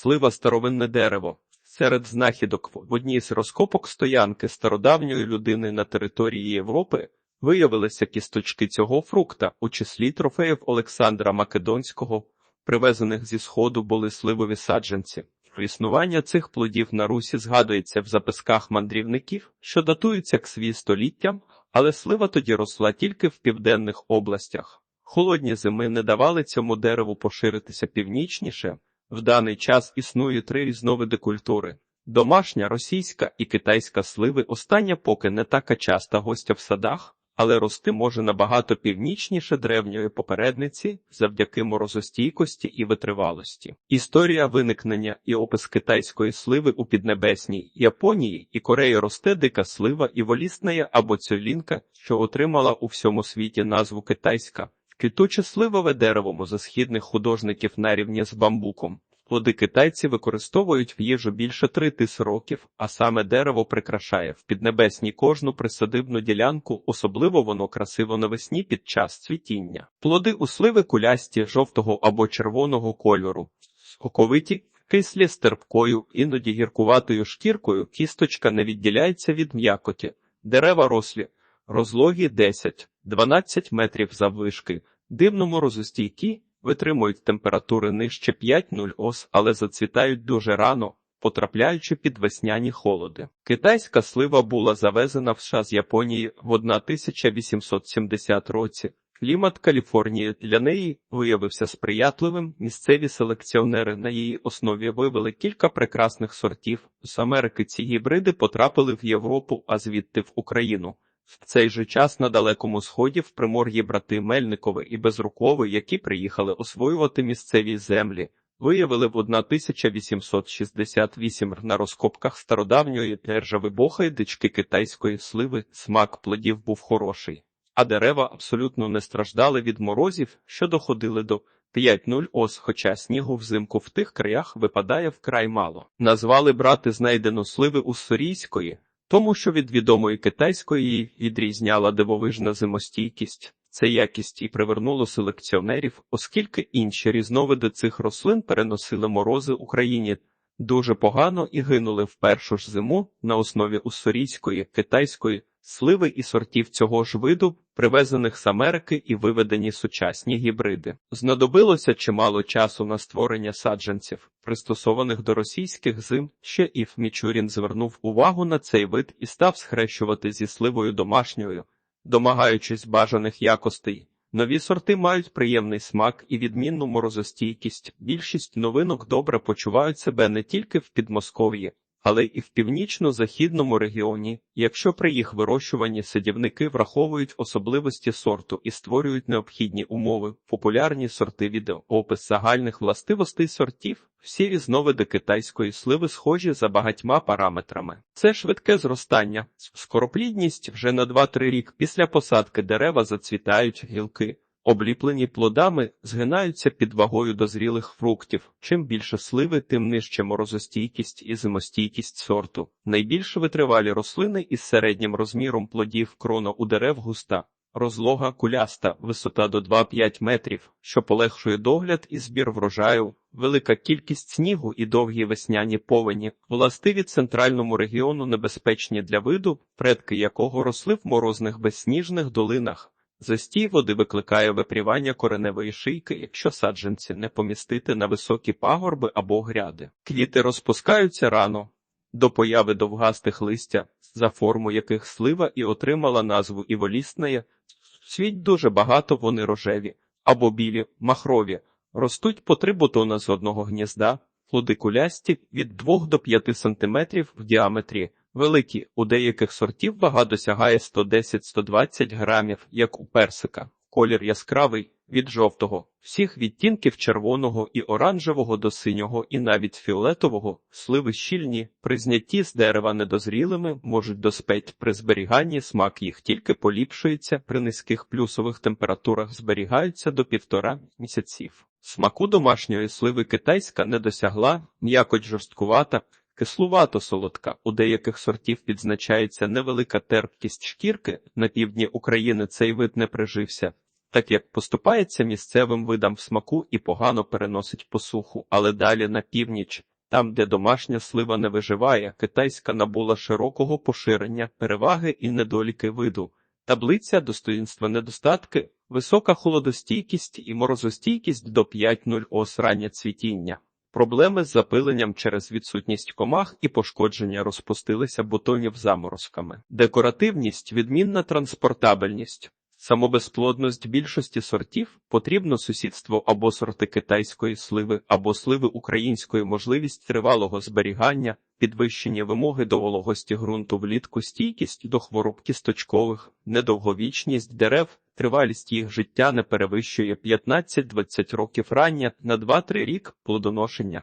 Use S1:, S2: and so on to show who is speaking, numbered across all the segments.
S1: Слива старовинне дерево. Серед знахідок в одній з розкопок стоянки стародавньої людини на території Європи виявилися кісточки цього фрукта, у числі трофеїв Олександра Македонського, привезених зі сходу були сливові саджанці. Існування цих плодів на Русі згадується в записках мандрівників, що датуються ксві століттям, але слива тоді росла тільки в південних областях. Холодні зими не давали цьому дереву поширитися північніше. В даний час існує три різновиди культури: домашня, російська і китайська сливи. Остання поки не така часта гостя в садах, але рости може набагато північніше древньої попередниці завдяки морозостійкості і витривалості. Історія виникнення і опис китайської сливи у Піднебесній Японії і Кореї росте дика слива і волісна або цюлінка, що отримала у всьому світі назву китайська. Квітуче сливове дерево мозосхідних художників на рівні з бамбуком. Плоди китайці використовують в їжу більше три тис років, а саме дерево прикрашає в піднебесній кожну присадибну ділянку, особливо воно красиво навесні під час цвітіння. Плоди у сливи кулясті жовтого або червоного кольору, соковиті, кислі з іноді гіркуватою шкіркою, кісточка не відділяється від м'якоті. Дерева рослі, розлогі 10-12 метрів заввишки, дивному розостійкі, витримують температури нижче 5-0 ос, але зацвітають дуже рано, потрапляючи під весняні холоди. Китайська слива була завезена в США з Японії в 1870 році. Клімат Каліфорнії для неї виявився сприятливим. Місцеві селекціонери на її основі вивели кілька прекрасних сортів. З Америки ці гібриди потрапили в Європу, а звідти в Україну. В цей же час на далекому сході в примор'ї брати Мельникови і Безрукови, які приїхали освоювати місцеві землі, виявили в 1868 на розкопках стародавньої державибохи дички китайської сливи смак плодів був хороший, а дерева абсолютно не страждали від морозів, що доходили до 5-0 ос, хоча снігу взимку в тих краях випадає вкрай мало. Назвали брати знайдену сливи уссурійської, тому що від відомої китайської відрізняла дивовижна зимостійкість. Це якість і привернуло селекціонерів, оскільки інші різновиди цих рослин переносили морози Україні дуже погано і гинули в першу ж зиму на основі уссурійської, китайської сливи і сортів цього ж виду, привезених з Америки і виведені сучасні гібриди. Знадобилося чимало часу на створення саджанців, пристосованих до російських зим. Ще Іф Мічурін звернув увагу на цей вид і став схрещувати зі сливою домашньою, домагаючись бажаних якостей. Нові сорти мають приємний смак і відмінну морозостійкість. Більшість новинок добре почувають себе не тільки в Підмосков'ї, але і в північно-західному регіоні, якщо при їх вирощуванні садівники враховують особливості сорту і створюють необхідні умови, популярні сорти відео, опис загальних властивостей сортів, всі різновиди китайської сливи схожі за багатьма параметрами. Це швидке зростання, скороплідність вже на 2-3 рік після посадки дерева зацвітають гілки. Обліплені плодами згинаються під вагою дозрілих фруктів. Чим більше сливи, тим нижче морозостійкість і зимостійкість сорту. Найбільш витривалі рослини із середнім розміром плодів крона у дерев густа, розлога куляста, висота до 2-5 метрів, що полегшує догляд і збір врожаю, велика кількість снігу і довгі весняні повені, властиві центральному регіону небезпечні для виду, предки якого росли в морозних безсніжних долинах. Застій води викликає випрівання кореневої шийки, якщо саджанці не помістити на високі пагорби або гряди. Квіти розпускаються рано до появи довгастих листя, за форму яких слива і отримала назву іволісної. Світ дуже багато вони рожеві або білі, махрові, ростуть по три бутона з одного гнізда, плоди кулясті від 2 до 5 см в діаметрі. Великі, у деяких сортів вага досягає 110-120 грамів, як у персика. Колір яскравий від жовтого, всіх відтінків червоного і оранжевого до синього і навіть фіолетового, сливи щільні, при знятті з дерева недозрілими можуть доспеть при зберіганні смак їх тільки поліпшується, при низьких плюсових температурах зберігаються до півтора місяців. Смаку домашньої сливи китайська не досягла, м'якоть жорсткувата, Кислувато солодка. У деяких сортів відзначається невелика терпкість шкірки. На півдні України цей вид не прижився. так як поступається місцевим видам в смаку і погано переносить посуху, але далі на північ. Там, де домашня слива не виживає, китайська набула широкого поширення, переваги і недоліки виду. Таблиця достоїнства недостатки, висока холодостійкість і морозостійкість до 5.0 ос раннє цвітіння. Проблеми з запиленням через відсутність комах і пошкодження розпустилися бутонів заморозками. Декоративність, відмінна транспортабельність. Самобезплодність більшості сортів потрібно сусідство або сорти китайської сливи, або сливи української можливість тривалого зберігання, підвищення вимоги до вологості ґрунту влітку, стійкість до хвороб кісточкових, недовговічність дерев, тривалість їх життя не перевищує 15-20 років рання на 2-3 рік плодоношення.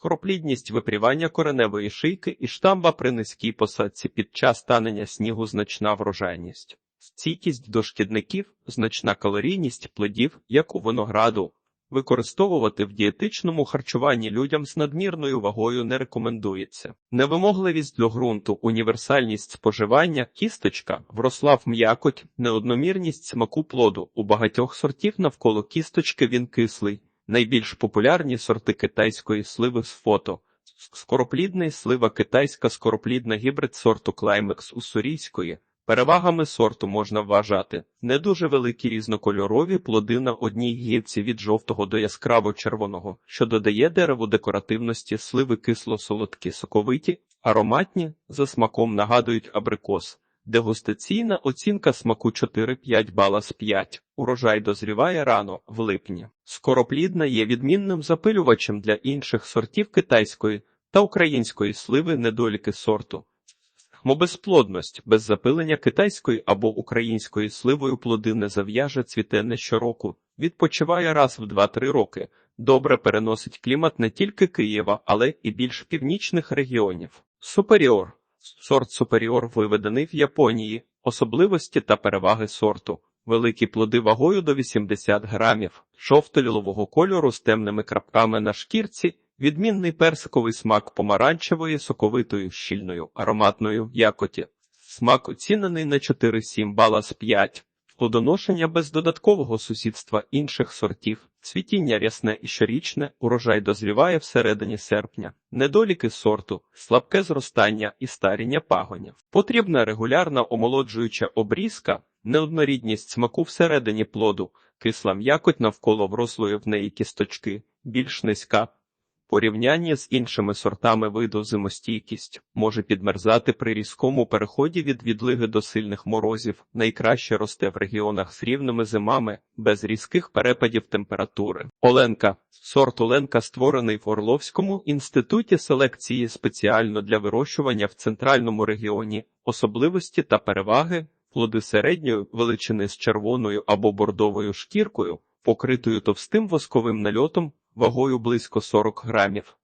S1: Хроплідність випрівання кореневої шийки і штамба при низькій посадці під час танення снігу значна врожайність. Стійкість до шкідників, значна калорійність плодів, як у винограду. Використовувати в дієтичному харчуванні людям з надмірною вагою не рекомендується. Невимогливість до ґрунту, універсальність споживання, кісточка, вросла в м'якоть, неодномірність смаку плоду. У багатьох сортів навколо кісточки він кислий. Найбільш популярні сорти китайської сливи з фото. Скороплідний слива китайська скороплідна гібрид сорту Клаймекс уссурійської. Перевагами сорту можна вважати не дуже великі різнокольорові плоди на одній гілці від жовтого до яскраво-червоного, що додає дереву декоративності сливи кисло-солодкі, соковиті, ароматні, за смаком нагадують абрикос. Дегустаційна оцінка смаку 4-5 бала з 5. Урожай дозріває рано, в липні. Скороплідна є відмінним запилювачем для інших сортів китайської та української сливи недоліки сорту. Мобезплодність без запилення китайської або української сливою плоди не зав'яже цвіте не щороку, відпочиває раз в 2-3 роки. Добре переносить клімат не тільки Києва, але і більш північних регіонів. Суперіор. Сорт Суперіор виведений в Японії, особливості та переваги сорту. Великі плоди вагою до 80 грамів, жовто-лілового кольору з темними крапками на шкірці, відмінний персиковий смак помаранчевої, соковитою, щільною, ароматною якоті. Смак оцінений на 4-7 бала з 5. Плодоношення без додаткового сусідства інших сортів, цвітіння рясне і щорічне, урожай дозріває всередині серпня, недоліки сорту, слабке зростання і старіння пагонів. Потрібна регулярна омолоджуюча обрізка, неоднорідність смаку всередині плоду, кисла м'якоть навколо врослої в неї кісточки, більш низька. Порівняння з іншими сортами виду зимостійкість може підмерзати при різкому переході від відлиги до сильних морозів. Найкраще росте в регіонах з рівними зимами, без різких перепадів температури. Оленка сорт Оленка створений в Орловському інституті селекції спеціально для вирощування в центральному регіоні, особливості та переваги, плоди середньої величини з червоною або бордовою шкіркою, покритою товстим восковим нальотом вагою близько 40 грамів.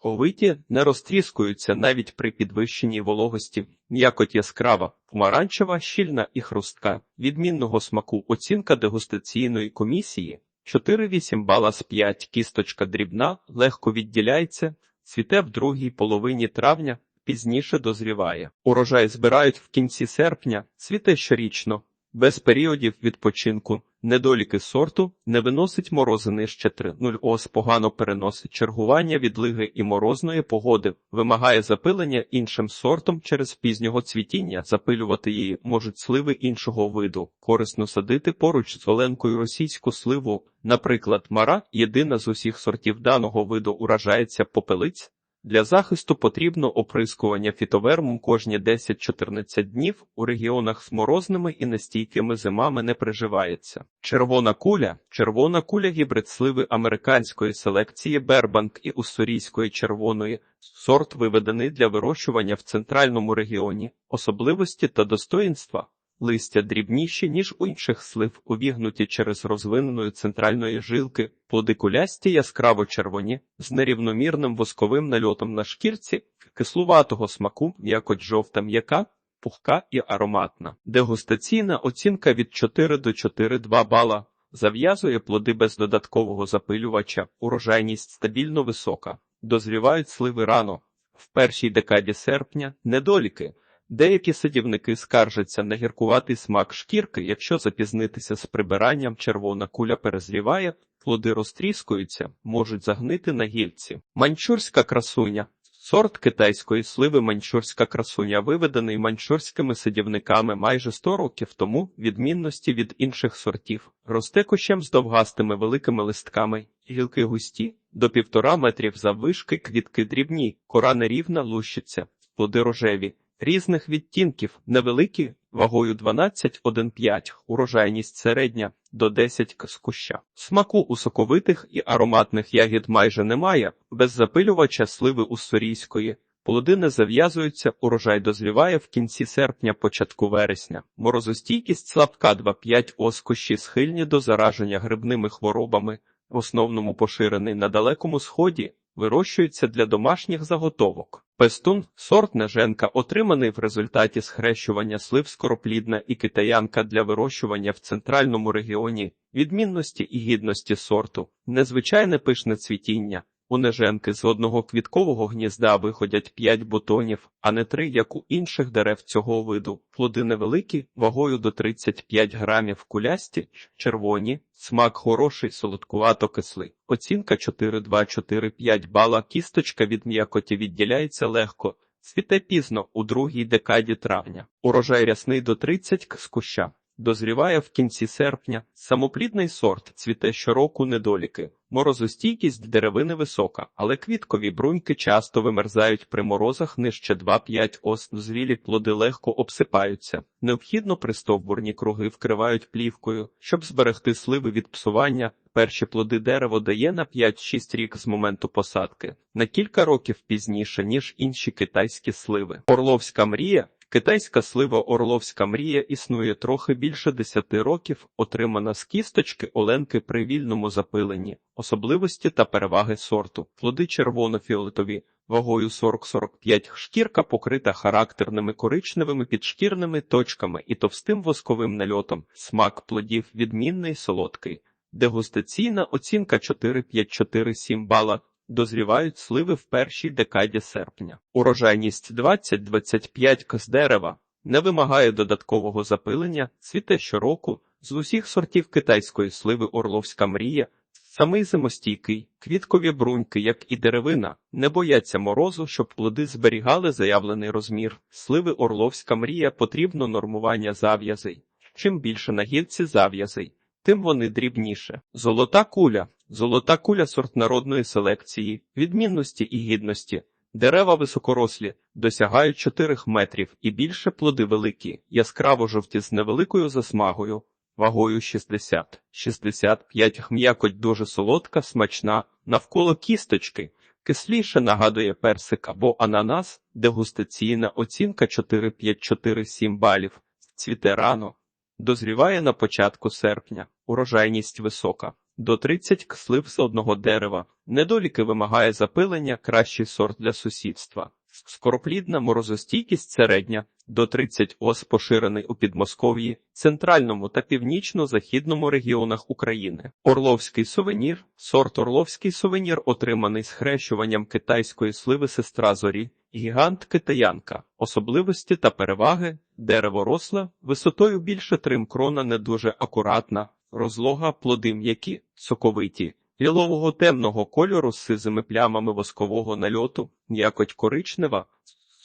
S1: Овиті не розтріскуються навіть при підвищенні вологості, м'якоть яскрава, помаранчева, щільна і хрустка. Відмінного смаку оцінка дегустаційної комісії 4,8 бала з 5 кісточка дрібна, легко відділяється, цвіте в другій половині травня, пізніше дозріває. Урожай збирають в кінці серпня, цвіте щорічно, без періодів відпочинку. Недоліки сорту не виносить морози нижче 3.0 ос погано переносить чергування відлиги і морозної погоди, вимагає запилення іншим сортом через пізнього цвітіння. Запилювати її можуть сливи іншого виду. Корисно садити поруч з оленкою російську сливу, наприклад, мара, єдина з усіх сортів даного виду уражається попелиць. Для захисту потрібно оприскування фітовермом кожні 10-14 днів у регіонах з морозними і нестійкими зимами не приживається. Червона куля червона куля гібрид сливи американської селекції Бербанк і уссурійської червоної, сорт виведений для вирощування в центральному регіоні, особливості та достоїнства. Листя дрібніші, ніж у інших слив, увігнуті через розвиненої центральної жилки, плоди кулясті яскраво червоні, з нерівномірним восковим нальотом на шкірці, кислуватого смаку, м'якоть жовта м'яка, пухка і ароматна. Дегустаційна оцінка від 4 до 4,2 бала. Зав'язує плоди без додаткового запилювача, урожайність стабільно висока. Дозрівають сливи рано. В першій декаді серпня недоліки. Деякі садівники скаржаться на гіркуватий смак шкірки, якщо запізнитися з прибиранням, червона куля перезріває, плоди розтріскуються, можуть загнити на гільці. Манчурська красуня. Сорт китайської сливи манчурська красуня виведений манчурськими садівниками майже 100 років тому, відмінності від інших сортів. Росте кущем з довгастими великими листками, гілки густі, до півтора метрів заввишки, квітки дрібні, кора нерівна лущиться, плоди рожеві. Різних відтінків невеликі, вагою 12,1,5, урожайність середня до 10 к з куща. Смаку у соковитих і ароматних ягід майже немає, без запилювача сливи уссурійської. Плоди не зав'язуються, урожай дозріває в кінці серпня, початку вересня. Морозостійкість слабка 2,5 ос кущі схильні до зараження грибними хворобами, в основному поширений на Далекому Сході, вирощується для домашніх заготовок. Пестун – сорт неженка, отриманий в результаті схрещування слив скороплідна і китаянка для вирощування в центральному регіоні, відмінності і гідності сорту, незвичайне пишне цвітіння. У неженки з одного квіткового гнізда виходять 5 бутонів, а не 3, як у інших дерев цього виду. Плоди невеликі, вагою до 35 грамів кулясті, червоні, смак хороший, солодкувато-кислий. Оцінка 4,2-4,5 бала, кісточка від м'якоті відділяється легко. Цвіте пізно у другій декаді травня. Урожай рясний до 30 к з куща. Дозріває в кінці серпня. Самоплідний сорт цвіте щороку недоліки. Морозостійкість деревини висока, але квіткові бруньки часто вимерзають при морозах нижче 2-5 ос. Зрілі плоди легко обсипаються. Необхідно пристовбурні круги вкривають плівкою, щоб зберегти сливи від псування. Перші плоди дерево дає на 5-6 рік з моменту посадки, на кілька років пізніше, ніж інші китайські сливи. Орловська мрія Китайська слива Орловська мрія існує трохи більше 10 років, отримана з кісточки оленки при вільному запиленні, особливості та переваги сорту, плоди червоно-фіолетові, вагою 40-45 шкірка покрита характерними коричневими підшкірними точками і товстим восковим нальотом, смак плодів відмінний солодкий. Дегустаційна оцінка 4-5-4-7 бала. Дозрівають сливи в першій декаді серпня. Урожайність 20-25 к з дерева не вимагає додаткового запилення, цвіте щороку, з усіх сортів китайської сливи Орловська мрія, самий зимостійкий, квіткові бруньки, як і деревина, не бояться морозу, щоб плоди зберігали заявлений розмір. Сливи Орловська мрія потрібно нормування зав'язей. Чим більше на гілці зав'язей, тим вони дрібніше. Золота куля. Золота куля сорт народної селекції, відмінності і гідності. Дерева високорослі, досягають 4 метрів і більше плоди великі, яскраво жовті з невеликою засмагою, вагою 60-65 м'якоть дуже солодка, смачна, навколо кісточки. Кисліше нагадує персик або ананас, дегустаційна оцінка 4-5-4-7 балів, цвіте рано. Дозріває на початку серпня, урожайність висока, до 30 кслив з одного дерева, недоліки вимагає запилення, кращий сорт для сусідства. Скороплідна морозостійкість середня, до 30 ос поширений у Підмосков'ї, центральному та північно-західному регіонах України. Орловський сувенір, сорт Орловський сувенір отриманий схрещуванням китайської сливи сестра зорі, гігант китаянка, особливості та переваги, дерево росле, висотою більше трим крона не дуже акуратна, розлога, плоди м'які, соковиті. Лілового темного кольору з сизими плямами воскового нальоту, м'якоть коричнева,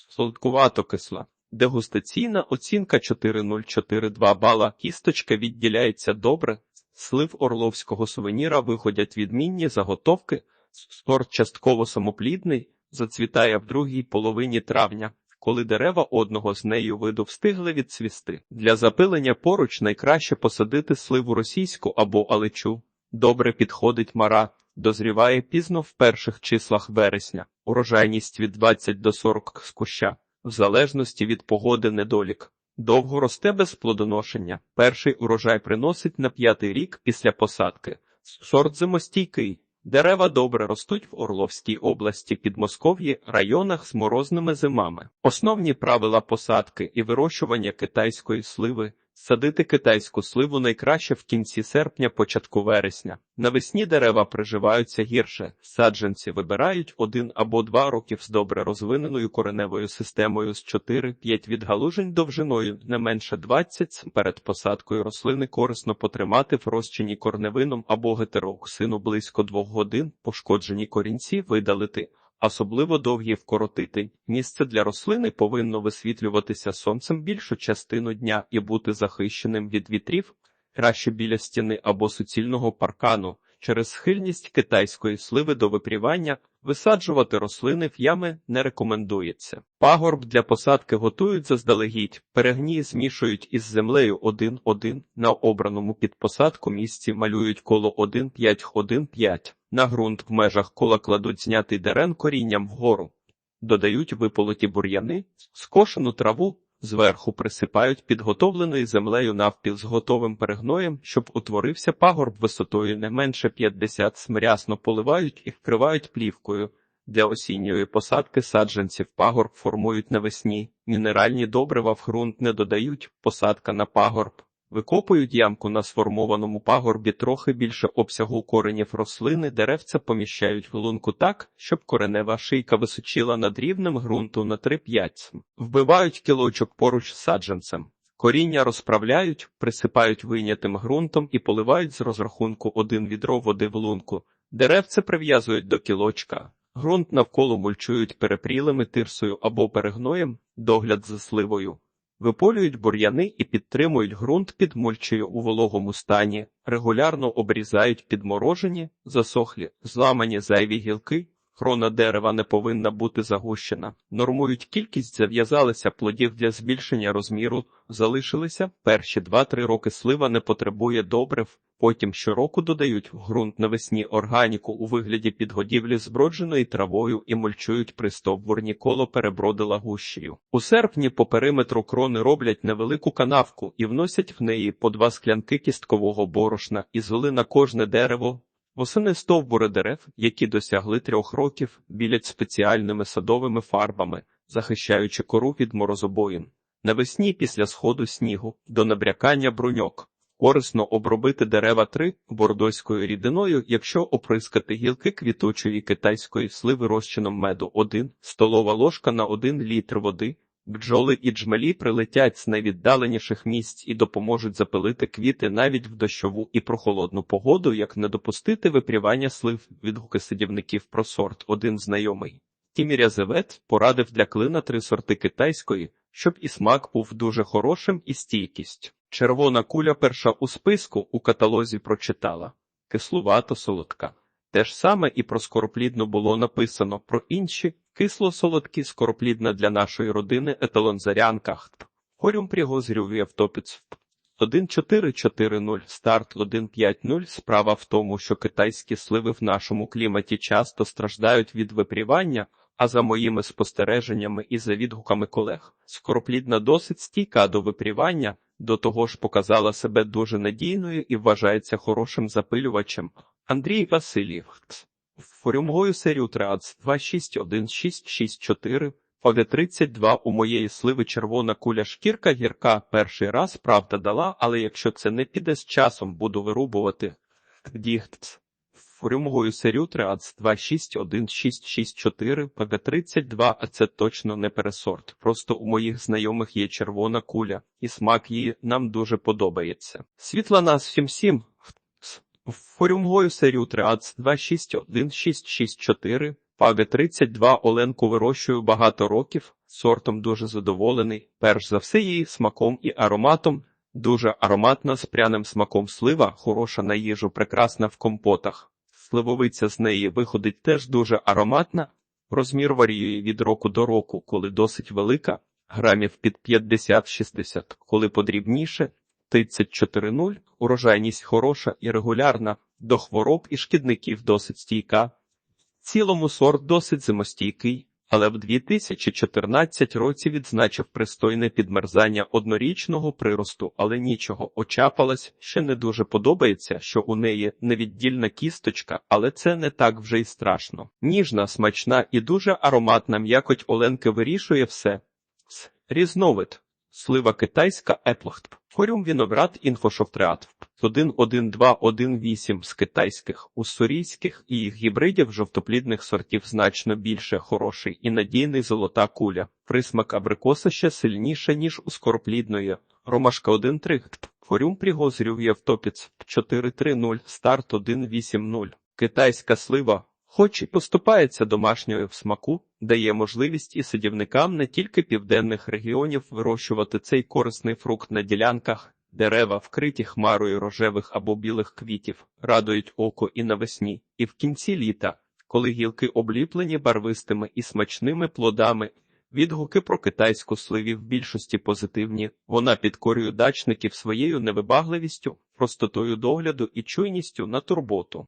S1: солодкувато кисла. Дегустаційна оцінка 4,042 бала. Кісточка відділяється добре. Слив орловського сувеніра виходять відмінні заготовки. Сорт частково самоплідний, зацвітає в другій половині травня, коли дерева одного з нею виду встигли відцвісти. Для запилення поруч найкраще посадити сливу російську або алечу. Добре підходить мара, дозріває пізно в перших числах вересня, урожайність від 20 до 40 з куща, в залежності від погоди недолік. Довго росте без плодоношення. Перший урожай приносить на п'ятий рік після посадки. Сорт зимостійкий. Дерева добре ростуть в Орловській області, Підмосков'ї, районах з морозними зимами. Основні правила посадки і вирощування китайської сливи Садити китайську сливу найкраще в кінці серпня, початку вересня. Навесні дерева приживаються гірше. Саджанці вибирають один або два роки з добре розвиненою кореневою системою з 4-5 відгалужень довжиною не менше 20. Перед посадкою рослини корисно потримати в розчині корневином або гетероксину близько 2 годин, пошкоджені корінці видалити. Особливо довгі вкоротити. Місце для рослини повинно висвітлюватися сонцем більшу частину дня і бути захищеним від вітрів, краще біля стіни або суцільного паркану. Через схильність китайської сливи до випрівання висаджувати рослини в ями не рекомендується. Пагорб для посадки готують заздалегідь, перегній змішують із землею 1-1, на обраному під посадку місці малюють коло 1-5-1-5. На ґрунт в межах кола кладуть знятий дерен корінням вгору, додають виполоті бур'яни, скошену траву, зверху присипають підготовленою землею навпіл з готовим перегноєм, щоб утворився пагорб висотою не менше 50 Смрясно поливають і вкривають плівкою. Для осінньої посадки саджанців пагорб формують навесні, мінеральні добрива в ґрунт не додають, посадка на пагорб. Викопують ямку на сформованому пагорбі трохи більше обсягу коренів рослини, деревця поміщають в лунку так, щоб коренева шийка височила над рівнем ґрунту на 3-5 см. Вбивають кілочок поруч з саджанцем. Коріння розправляють, присипають вийнятим ґрунтом і поливають з розрахунку один відро води в лунку. Деревце прив'язують до кілочка. Ґрунт навколо мульчують перепрілими тирсою або перегноєм, догляд за сливою. Виполюють бур'яни і підтримують ґрунт під мульчею у вологому стані, регулярно обрізають підморожені, засохлі, зламані зайві гілки. Крона дерева не повинна бути загущена. Нормують кількість, зав'язалися плодів для збільшення розміру, залишилися перші 2-3 роки слива не потребує добрив, потім щороку додають в ґрунт навесні органіку у вигляді підгодівлі збродженої травою і мульчують пристовбурні коло перебродила гущею. У серпні по периметру крони роблять невелику канавку і вносять в неї по два склянки кісткового борошна і золи на кожне дерево. Восени стовбури дерев, які досягли трьох років, білять спеціальними садовими фарбами, захищаючи кору від морозобоїн. Навесні після сходу снігу до набрякання бруньок. Корисно обробити дерева 3 бордоською рідиною, якщо оприскати гілки квітучої китайської сливи розчином меду 1, столова ложка на 1 літр води. Бджоли і джмелі прилетять з найвіддаленіших місць і допоможуть запилити квіти навіть в дощову і прохолодну погоду, як не допустити випрівання слив відгуки садівників про сорт один знайомий. Тіміря Зевет порадив для клина три сорти китайської, щоб і смак був дуже хорошим, і стійкість. Червона куля перша у списку у каталозі прочитала кислувато солодка. Те ж саме і про скороплідну було написано про інші кисло-солодкі скороплідна для нашої родини еталон зарянках. Хорюм пригозрюв автопіц. 1440 старт 150 Справа в тому, що китайські сливи в нашому кліматі часто страждають від випрівання, а за моїми спостереженнями і за відгуками колег, скороплідна досить стійка до випрівання, до того ж показала себе дуже надійною і вважається хорошим запилювачем. Андрій Васильєв. Форюмгою серію Трац 2616664 ОВ-32 у моєї сливи червона куля шкірка гірка перший раз правда дала, але якщо це не піде з часом, буду вирубувати. Дігтц. Форюмгою серію Трац 2616664 ОВ-32, а це точно не пересорт. Просто у моїх знайомих є червона куля, і смак її нам дуже подобається. Світла нас всім всім. Форюмгою серію Триац 2616664, Паве 32 Оленку вирощую багато років, сортом дуже задоволений, перш за все її смаком і ароматом, дуже ароматна з пряним смаком слива, хороша на їжу, прекрасна в компотах. Сливовиця з неї виходить теж дуже ароматна, розмір варіює від року до року, коли досить велика, грамів під 50-60, коли подрібніше, 34,0, урожайність хороша і регулярна, до хвороб і шкідників досить стійка. В цілому сорт досить зимостійкий, але в 2014 році відзначив пристойне підмерзання однорічного приросту, але нічого, очапалась, ще не дуже подобається, що у неї невіддільна кісточка, але це не так вже й страшно. Ніжна, смачна і дуже ароматна м'якоть Оленки вирішує все. Різновид. Слива китайська еплохт. Хорюм віноград інфошофтреат. 1.1.2.1.8 з китайських, уссурійських і їх гібридів жовтоплідних сортів значно більше хороший і надійний золота куля. Присмак абрикоса ще сильніше, ніж у скороплідної. Ромашка 1.3. Хорюм пригозрює Євтопіц 4.3.0, старт 1.8.0. Китайська слива Хоч і поступається домашньою в смаку, дає можливість і садівникам не тільки південних регіонів вирощувати цей корисний фрукт на ділянках, дерева, вкриті хмарою рожевих або білих квітів, радують око і навесні, і в кінці літа, коли гілки обліплені барвистими і смачними плодами. Відгуки про китайську сливі в більшості позитивні. Вона підкорює дачників своєю невибагливістю, простотою догляду і чуйністю на турботу.